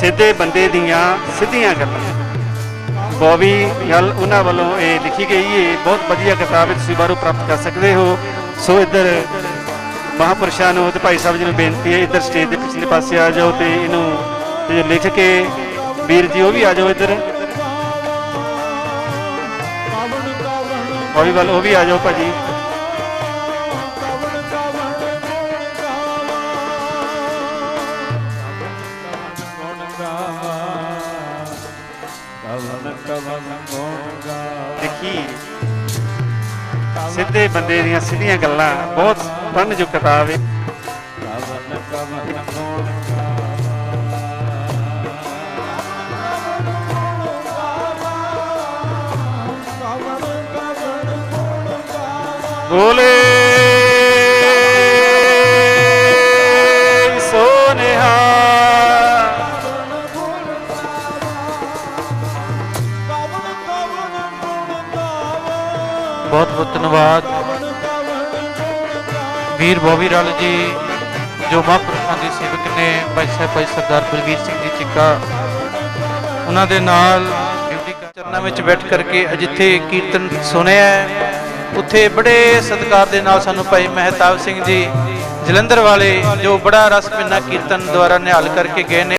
ਸਿੱਧੇ ਬੰਦੇ ਦੀਆਂ ਸਿੱਧੀਆਂ ਗੱਲਾਂ। ਬੋਬੀ ਗੱਲ ਉਹਨਾਂ ਵੱਲੋਂ ਇਹ ਲਿਖੀ ਗਈ ਹੈ ਬਹੁਤ ਵਧੀਆ ਕਿਤਾਬ ਹੈ ਤੁਸੀਂ ਬਾਹਰੋਂ ਪ੍ਰਾਪਤ ਕਰ ਸਕਦੇ ਹੋ। ਸੋ ਇੱਧਰ ਮਹਾਪੁਰਸ਼ਾਂ ਨੂੰ ਤੇ ਭਾਈ ਸਾਹਿਬ ਜੀ ਨੂੰ ਬੇਨਤੀ ਹੈ ਇੱਧਰ ਸਟੇਜ ਦੇ ਪਿਛਲੇ ਪਾਸੇ ਆ ਜਾਓ ਤੇ ਇਹਨੂੰ ਲਿਖ ਕੇ ਵੀਰ ਜੀ ਉਹ ਵੀ ਆ ਜਾਓ ਇੱਧਰ। ਬੋਬੀ ਵੱਲ ਉਹ ਵੀ ਆ ਜਾਓ ਭਾਜੀ। ਦੇਖੀ ਸਿੱਧੇ ਬੰਦੇ ਦੀਆਂ ਸਿੱਧੀਆਂ ਗੱਲਾਂ ਬਹੁਤ ਪੜ੍ਹਨ ਜੋ ਕਿਤਾਬ ਹੈ ਬੋਲੇ ਬਹੁਤ ਬਹੁਤ ਧੰਨਵਾਦ। ਵੀਰ ਬੋਬੀ ਰਾਲ ਜੀ, ਜੋ ਮਹਾਂਪੁਰਖਾਂ ਦੇ ਸੇਵਕ ਨੇ, ਭਾਈ ਸਾਹਿਬ, ਭਾਈ ਸਰਦਾਰ ਬਲਵੀਰ ਸਿੰਘ ਜੀ ਚਿੱਕਾ, ਉਹਨਾਂ ਦੇ ਨਾਲ ਡਿਊਟੀ ਚਰਨਾਂ ਵਿੱਚ ਬੈਠ ਕਰਕੇ ਜਿੱਥੇ ਕੀਰਤਨ ਸੁਣਿਆ ਉੱਥੇ ਬੜੇ ਸਤਿਕਾਰ ਦੇ ਨਾਲ ਸਾਨੂੰ ਭਾਈ ਮਹਿਤਾਬ ਸਿੰਘ ਜੀ ਜਲੰਧਰ ਵਾਲੇ, ਜੋ ਬੜਾ ਰਸ ਪਿੰਨਾ ਕੀਰਤਨ ਦੁਆਰਾ ਨਿਹਾਲ ਕਰਕੇ ਗਏ ਨੇ।